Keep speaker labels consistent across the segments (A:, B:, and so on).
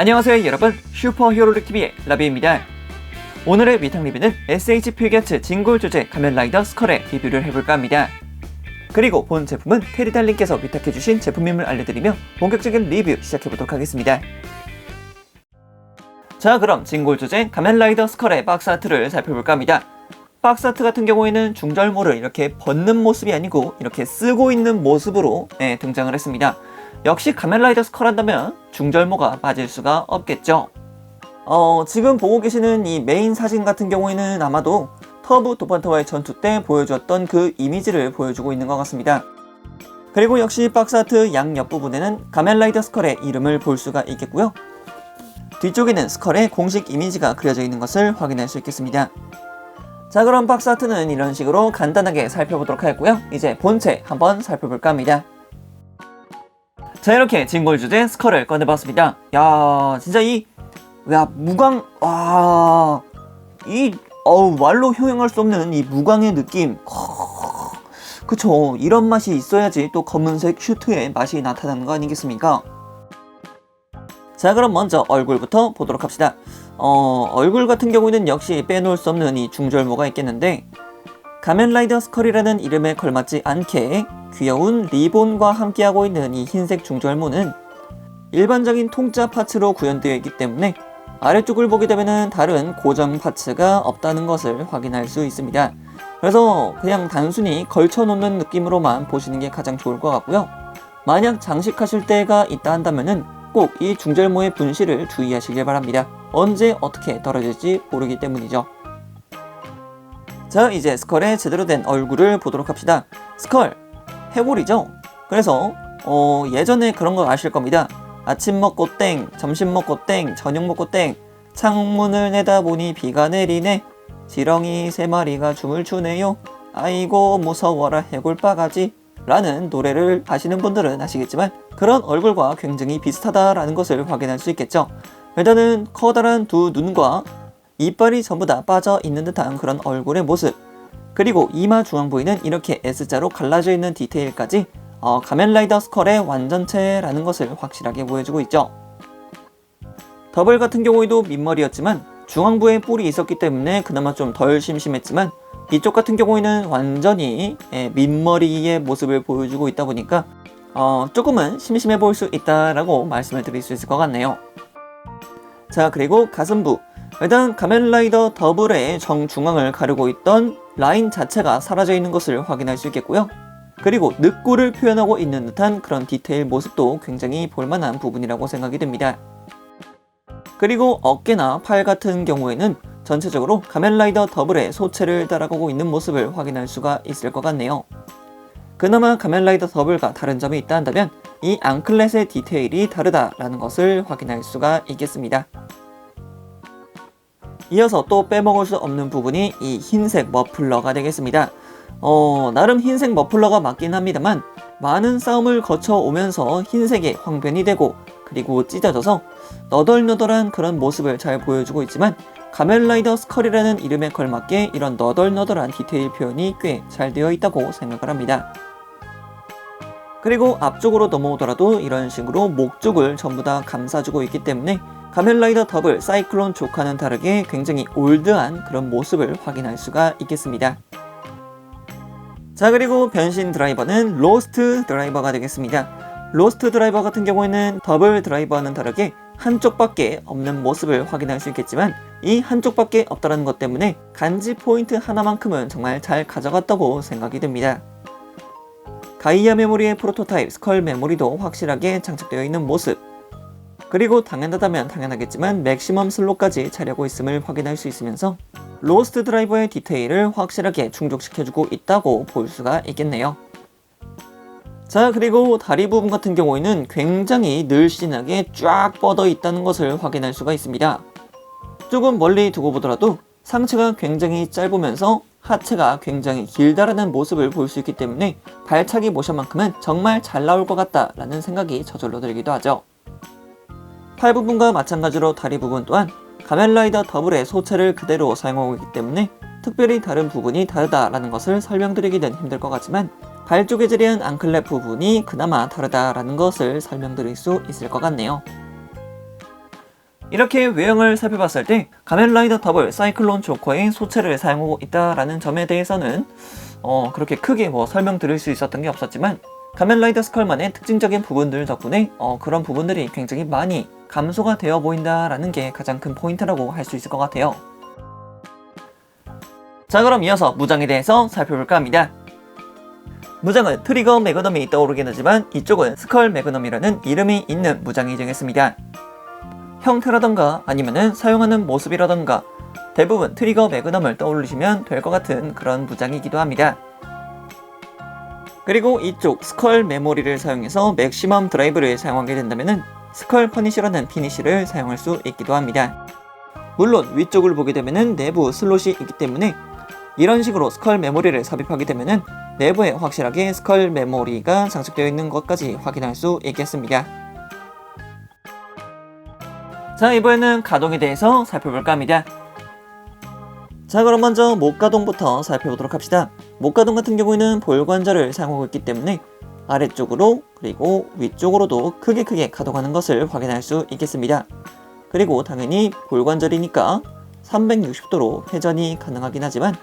A: 안녕하세요 여러분. 슈퍼히어로릭TV의 라비입니다. 오늘의 위탁 리뷰는 SH 필겨츠 진골 조제 가면라이더 스컬의 리뷰를 해볼까 합니다. 그리고 본 제품은 테리달님께서 위탁해주신 제품임을 알려드리며 본격적인 리뷰 시작해보도록 하겠습니다. 자 그럼 진골 조제 가면라이더 스컬의 박스 아트를 살펴볼까 합니다. 박스 아트 같은 경우에는 중절모를 이렇게 벗는 모습이 아니고 이렇게 쓰고 있는 모습으로 네, 등장을 했습니다 역시 가면라이더 스컬 한다면 중절모가 빠질 수가 없겠죠. 어, 지금 보고 계시는 이 메인 사진 같은 경우에는 아마도 터브 도판터와의 전투 때 보여주었던 그 이미지를 보여주고 있는 것 같습니다. 그리고 역시 박스아트 양 옆 부분에는 가면라이더 스컬의 이름을 볼 수가 있겠고요. 뒤쪽에는 스컬의 공식 이미지가 그려져 있는 것을 확인할 수 있겠습니다. 자 그럼 박스아트는 이런 식으로 간단하게 살펴보도록 하겠고요. 이제 본체 한번 살펴볼까 합니다. 자 이렇게 진골 주제 스컬을 꺼내봤습니다. 야 진짜 이야 무광 와이 어우 말로 형용할 수 없는 이 무광의 느낌. 그쵸 이런 맛이 있어야지 또 검은색 슈트의 맛이 나타나는 거 아니겠습니까? 자 그럼 먼저 얼굴부터 보도록 합시다. 어 얼굴 같은 경우는 역시 빼놓을 수 없는 이 중절모가 있겠는데 가면라이더 스컬이라는 이름에 걸맞지 않게 귀여운 리본과 함께하고 있는 이 흰색 중절모는 일반적인 통짜 파츠로 구현되어 있기 때문에 아래쪽을 보게 되면 다른 고정 파츠가 없다는 것을 확인할 수 있습니다. 그래서 그냥 단순히 걸쳐놓는 느낌으로만 보시는 게 가장 좋을 것 같고요. 만약 장식하실 때가 있다 한다면 꼭이 중절모의 분실을 주의하시길 바랍니다. 언제 어떻게 떨어질지 모르기 때문이죠. 자 이제 스컬의 제대로 된 얼굴을 보도록 합시다 스컬 해골이죠? 그래서 어, 예전에 그런 거 아실 겁니다. 아침 먹고 땡 점심 먹고 땡 저녁 먹고 땡. 창문을 내다보니 비가 내리네. 지렁이 세 마리가 춤을 추네요. 아이고 무서워라 해골바가지. 라는 노래를 아시는 분들은 아시겠지만 그런 얼굴과 굉장히 비슷하다라는 것을 확인할 수 있겠죠. 일단은 커다란 두 눈과 이빨이 전부 다 빠져 있는 듯한 그런 얼굴의 모습 그리고 이마 중앙 부위는 이렇게 S자로 갈라져 있는 디테일까지 어, 가면라이더 스컬의 완전체라는 것을 확실하게 보여주고 있죠. 더블 같은 경우에도 민머리였지만 중앙부에 뿔이 있었기 때문에 그나마 좀 덜 심심했지만 이쪽 같은 경우에는 완전히 예, 민머리의 모습을 보여주고 있다 보니까 어, 조금은 심심해 보일 수 있다라고 말씀을 드릴 수 있을 것 같네요. 자 그리고 가슴부 일단 가면라이더 더블의 정중앙을 가르고 있던 라인 자체가 사라져 있는 것을 확인할 수 있겠고요. 그리고 늑골을 표현하고 있는 듯한 그런 디테일 모습도 굉장히 볼만한 부분이라고 생각이 듭니다. 그리고 어깨나 팔 같은 경우에는 전체적으로 가면라이더 더블의 소체를 따라가고 있는 모습을 확인할 수가 있을 것 같네요. 그나마 가면라이더 더블과 다른 점이 있다 한다면 이 앙클렛의 디테일이 다르다라는 것을 확인할 수가 있겠습니다. 이어서 또 빼먹을 수 없는 부분이 이 흰색 머플러가 되겠습니다. 어, 나름 흰색 머플러가 맞긴 합니다만 많은 싸움을 거쳐 오면서 흰색의 황변이 되고 그리고 찢어져서 너덜너덜한 그런 모습을 잘 보여주고 있지만 가멜라이더 스컬이라는 이름에 걸맞게 이런 너덜너덜한 디테일 표현이 꽤 잘 되어 있다고 생각을 합니다. 그리고 앞쪽으로 넘어오더라도 이런 식으로 목 쪽을 전부 다 감싸주고 있기 때문에 가면라이더 더블 사이클론 조카는 다르게 굉장히 올드한 그런 모습을 확인할 수가 있겠습니다. 자 그리고 변신 드라이버는 로스트 드라이버가 되겠습니다. 로스트 드라이버 같은 경우에는 더블 드라이버와는 다르게 한쪽밖에 없는 모습을 확인할 수 있겠지만 이 한쪽밖에 없다는 것 때문에 간지 포인트 하나만큼은 정말 잘 가져갔다고 생각이 듭니다. 가이아 메모리의 프로토타입 스컬 메모리도 확실하게 장착되어 있는 모습 그리고 당연하다면 당연하겠지만 맥시멈 슬롯까지 차려고 있음을 확인할 수 있으면서 로스트 드라이버의 디테일을 확실하게 충족시켜주고 있다고 볼 수가 있겠네요. 자 그리고 다리 부분 같은 경우에는 굉장히 늘씬하게 쫙 뻗어 있다는 것을 확인할 수가 있습니다. 조금 멀리 두고 보더라도 상체가 굉장히 짧으면서 하체가 굉장히 길다라는 모습을 볼 수 있기 때문에 발차기 모션만큼은 정말 잘 나올 것 같다라는 생각이 저절로 들기도 하죠. 팔 부분과 마찬가지로 다리 부분 또한 가면라이더 더블의 소체를 그대로 사용하고 있기 때문에 특별히 다른 부분이 다르다라는 것을 설명드리기는 힘들 것 같지만 발 쪽에 자리한 앙클랩 부분이 그나마 다르다라는 것을 설명드릴 수 있을 것 같네요. 이렇게 외형을 살펴봤을 때 가면라이더 더블 사이클론 조커의 소체를 사용하고 있다라는 점에 대해서는 어, 그렇게 크게 뭐 설명드릴 수 있었던 게 없었지만 가면라이더 스컬만의 특징적인 부분들 덕분에 어, 그런 부분들이 굉장히 많이 감소가 되어 보인다라는 게 가장 큰 포인트라고 할 수 있을 것 같아요. 자 그럼 이어서 무장에 대해서 살펴볼까 합니다. 무장은 트리거 매그넘이 떠오르긴 하지만 이쪽은 스컬 매그넘이라는 이름이 있는 무장이 정했습니다. 형태라던가 아니면은 사용하는 모습이라던가 대부분 트리거 매그넘을 떠올리시면 될 것 같은 그런 무장이기도 합니다. 그리고 이쪽 스컬 메모리를 사용해서 맥시멈 드라이브를 사용하게 된다면은 스컬 퍼니시라는 피니시를 사용할 수 있기도 합니다. 물론 위쪽을 보게 되면은 내부 슬롯이 있기 때문에 이런 식으로 스컬 메모리를 삽입하게 되면은 내부에 확실하게 스컬 메모리가 장착되어 있는 것까지 확인할 수 있겠습니다. 자, 이번에는 가동에 대해서 살펴볼까 합니다. 자, 그럼 먼저 목 가동부터 살펴보도록 합시다. 목 가동 같은 경우에는 볼관절을 사용하고 있기 때문에 아래쪽으로 그리고 위쪽으로도 크게 크게 가동하는 것을 확인할 수 있겠습니다. 그리고 당연히 볼관절이니까 360도로 회전이 가능하긴 하지만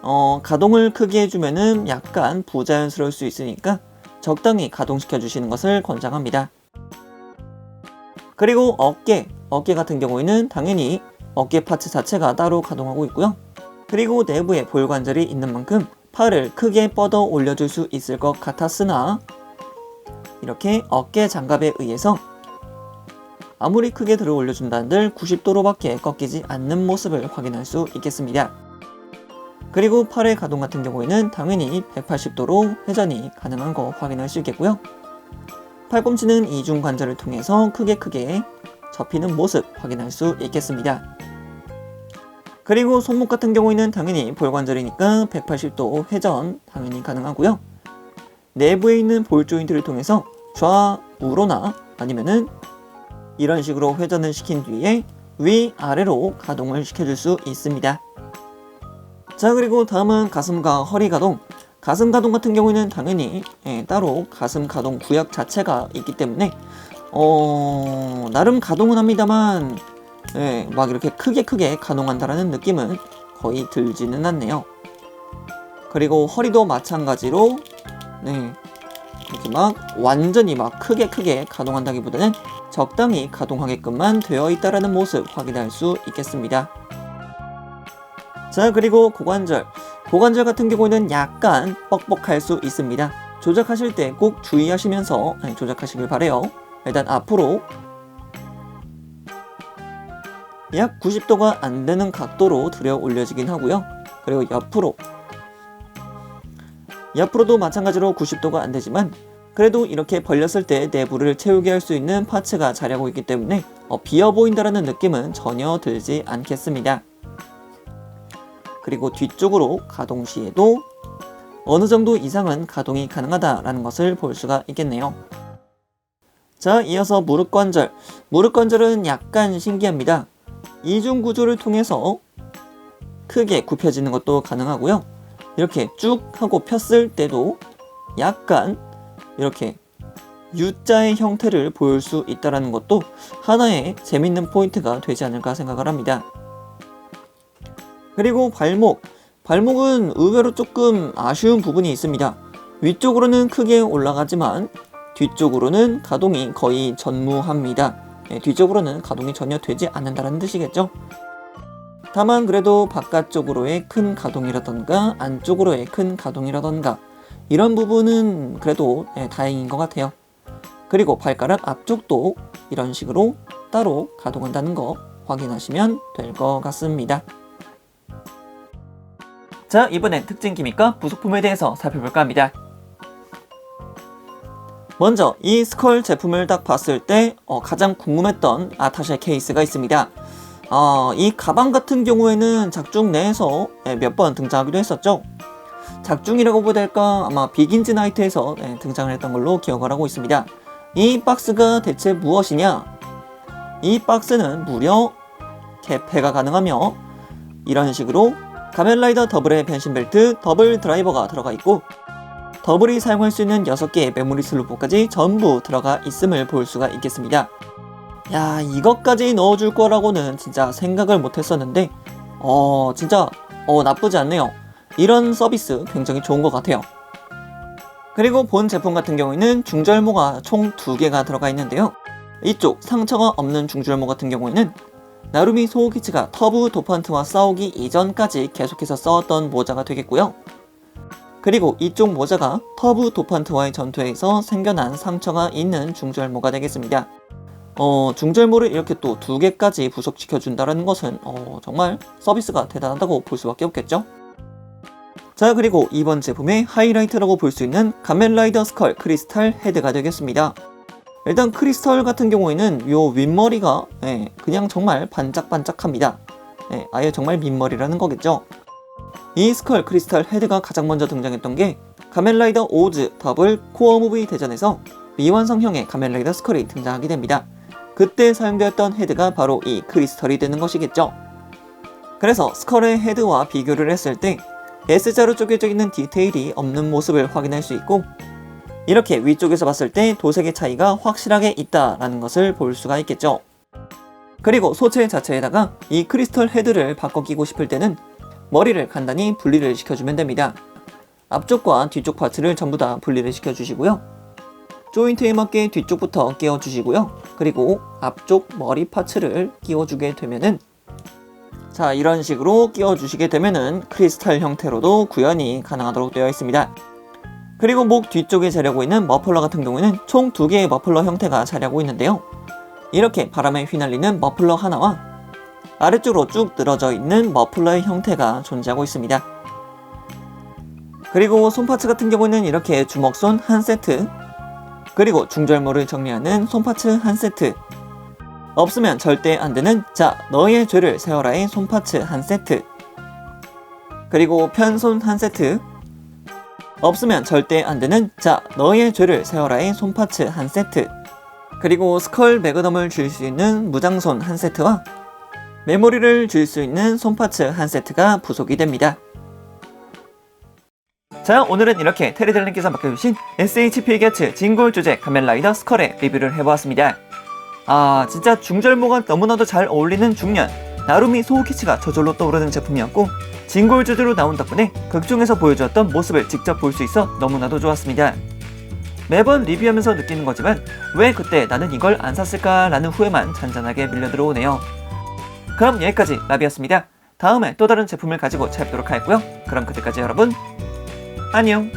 A: 어, 가동을 크게 해주면은 약간 부자연스러울 수 있으니까 적당히 가동시켜 주시는 것을 권장합니다. 그리고 어깨, 어깨 같은 경우에는 당연히 어깨 파츠 자체가 따로 가동하고 있고요. 그리고 내부에 볼관절이 있는 만큼 팔을 크게 뻗어 올려줄 수 있을 것 같았으나 이렇게 어깨 장갑에 의해서 아무리 크게 들어 올려준다는들 90도로밖에 꺾이지 않는 모습을 확인할 수 있겠습니다. 그리고 팔의 가동 같은 경우에는 당연히 180도로 회전이 가능한 거 확인할 수 있겠고요. 팔꿈치는 이중 관절을 통해서 크게 크게 접히는 모습 확인할 수 있겠습니다. 그리고 손목 같은 경우에는 당연히 볼관절이니까 180도 회전 당연히 가능하고요. 내부에 있는 볼 조인트를 통해서 좌우로나 아니면은 이런 식으로 회전을 시킨 뒤에 위아래로 가동을 시켜줄 수 있습니다. 자 그리고 다음은 가슴과 허리 가동 가슴 가동 같은 경우에는 당연히 예, 따로 가슴 가동 구역 자체가 있기 때문에 어, 나름 가동은 합니다만 예, 막 이렇게 크게 크게 가동한다라는 느낌은 거의 들지는 않네요. 그리고 허리도 마찬가지로 네, 이렇게 막 완전히 막 크게 크게 가동한다기보다는 적당히 가동하게끔만 되어 있다라는 모습 확인할 수 있겠습니다. 자 그리고 고관절 고관절 같은 경우는 약간 뻑뻑할 수 있습니다 조작하실 때 꼭 주의하시면서 네, 조작하시길 바래요 일단 앞으로 약 90도가 안 되는 각도로 들여 올려지긴 하고요 그리고 옆으로 옆으로도 마찬가지로 90도가 안 되지만 그래도 이렇게 벌렸을 때 내부를 채우게 할 수 있는 파츠가 자리하고 있기 때문에 어, 비어 보인다라는 느낌은 전혀 들지 않겠습니다. 그리고 뒤쪽으로 가동 시에도 어느 정도 이상은 가동이 가능하다라는 것을 볼 수가 있겠네요. 자, 이어서 무릎 관절. 무릎 관절은 약간 신기합니다. 이중 구조를 통해서 크게 굽혀지는 것도 가능하고요. 이렇게 쭉 하고 폈을 때도 약간 이렇게 U자의 형태를 보일 수 있다는 것도 하나의 재밌는 포인트가 되지 않을까 생각을 합니다. 그리고 발목. 발목은 의외로 조금 아쉬운 부분이 있습니다. 위쪽으로는 크게 올라가지만 뒤쪽으로는 가동이 거의 전무합니다. 네, 뒤쪽으로는 가동이 전혀 되지 않는다는 뜻이겠죠. 다만 그래도 바깥쪽으로의 큰 가동이라던가 안쪽으로의 큰 가동이라던가 이런 부분은 그래도 네, 다행인 것 같아요. 그리고 발가락 앞쪽도 이런 식으로 따로 가동한다는 거 확인하시면 될 것 같습니다. 자, 이번엔 특징 기믹과 부속품에 대해서 살펴볼까 합니다. 먼저 이 스컬 제품을 딱 봤을 때 어, 가장 궁금했던 아타샤 케이스가 있습니다. 어, 이 가방 같은 경우에는 작중 내에서 예, 몇번 등장하기도 했었죠. 작중이라고 보야 될까 아마 비긴즈 나이트에서 예, 등장을 했던 걸로 기억을 하고 있습니다. 이 박스가 대체 무엇이냐? 이 박스는 무려 개폐가 가능하며 이런 식으로 가면라이더 더블의 변신 벨트, 더블 드라이버가 들어가 있고 더블이 사용할 수 있는 6개의 메모리 슬롯까지 전부 들어가 있음을 볼 수가 있겠습니다. 야, 이것까지 넣어줄 거라고는 진짜 생각을 못 했었는데, 어, 진짜, 어, 나쁘지 않네요. 이런 서비스 굉장히 좋은 것 같아요. 그리고 본 제품 같은 경우에는 중절모가 총두 개가 들어가 있는데요. 이쪽 상처가 없는 중절모 같은 경우에는 나루미 소우키치가 터브 도판트와 싸우기 이전까지 계속해서 써왔던 모자가 되겠고요. 그리고 이쪽 모자가 터브 도판트와의 전투에서 생겨난 상처가 있는 중절모가 되겠습니다. 어, 중절모를 이렇게 또 두 개까지 부속시켜 준다는 것은 어, 정말 서비스가 대단하다고 볼 수밖에 없겠죠. 자 그리고 이번 제품의 하이라이트라고 볼 수 있는 가멜라이더 스컬 크리스탈 헤드가 되겠습니다. 일단 크리스탈 같은 경우에는 요 윗머리가 예, 그냥 정말 반짝반짝합니다. 예, 아예 정말 민머리라는 거겠죠. 이 스컬 크리스탈 헤드가 가장 먼저 등장했던 게 가멜라이더 오즈 더블 코어 무비 대전에서 미완성형의 가멜라이더 스컬이 등장하게 됩니다. 그때 사용되었던 헤드가 바로 이 크리스털이 되는 것이겠죠. 그래서 스컬의 헤드와 비교를 했을 때 S자로 쪼개져 있는 디테일이 없는 모습을 확인할 수 있고 이렇게 위쪽에서 봤을 때 도색의 차이가 확실하게 있다라는 것을 볼 수가 있겠죠. 그리고 소체 자체에다가 이 크리스털 헤드를 바꿔 끼고 싶을 때는 머리를 간단히 분리를 시켜주면 됩니다. 앞쪽과 뒤쪽 파츠를 전부 다 분리를 시켜주시고요. 조인트에 맞게 뒤쪽부터 끼워주시고요. 그리고 앞쪽 머리 파츠를 끼워주게 되면은 자 이런 식으로 끼워주시게 되면은 크리스탈 형태로도 구현이 가능하도록 되어 있습니다. 그리고 목 뒤쪽에 자려고 있는 머플러 같은 경우에는 총 두 개의 머플러 형태가 자려고 있는데요. 이렇게 바람에 휘날리는 머플러 하나와 아래쪽으로 쭉 늘어져 있는 머플러의 형태가 존재하고 있습니다. 그리고 손파츠 같은 경우는 이렇게 주먹손 한 세트, 그리고 중절모를 정리하는 손파츠 한 세트, 없으면 절대 안 되는 자 너의 죄를 세워라의 손파츠 한 세트, 그리고 편손 한 세트, 없으면 절대 안 되는 자 너의 죄를 세워라의 손파츠 한 세트, 그리고 스컬 매그넘을 줄 수 있는 무장손 한 세트와 메모리를 줄 수 있는 손파츠 한 세트가 부속이 됩니다. 자 오늘은 이렇게 테리델님께서 맡겨주신 SHP 게츠 진골 주제 카멜라이더 스컬의 리뷰를 해보았습니다. 아 진짜 중절모가 너무나도 잘 어울리는 중년 나루미 소우키치가 저절로 떠오르는 제품이었고 진골 주제로 나온 덕분에 극중에서 보여주었던 모습을 직접 볼 수 있어 너무나도 좋았습니다. 매번 리뷰하면서 느끼는 거지만 왜 그때 나는 이걸 안 샀을까 라는 후회만 잔잔하게 밀려 들어오네요. 그럼 여기까지 라비였습니다. 다음에 또 다른 제품을 가지고 찾도록 하겠고요. 그럼 그때까지 여러분 안녕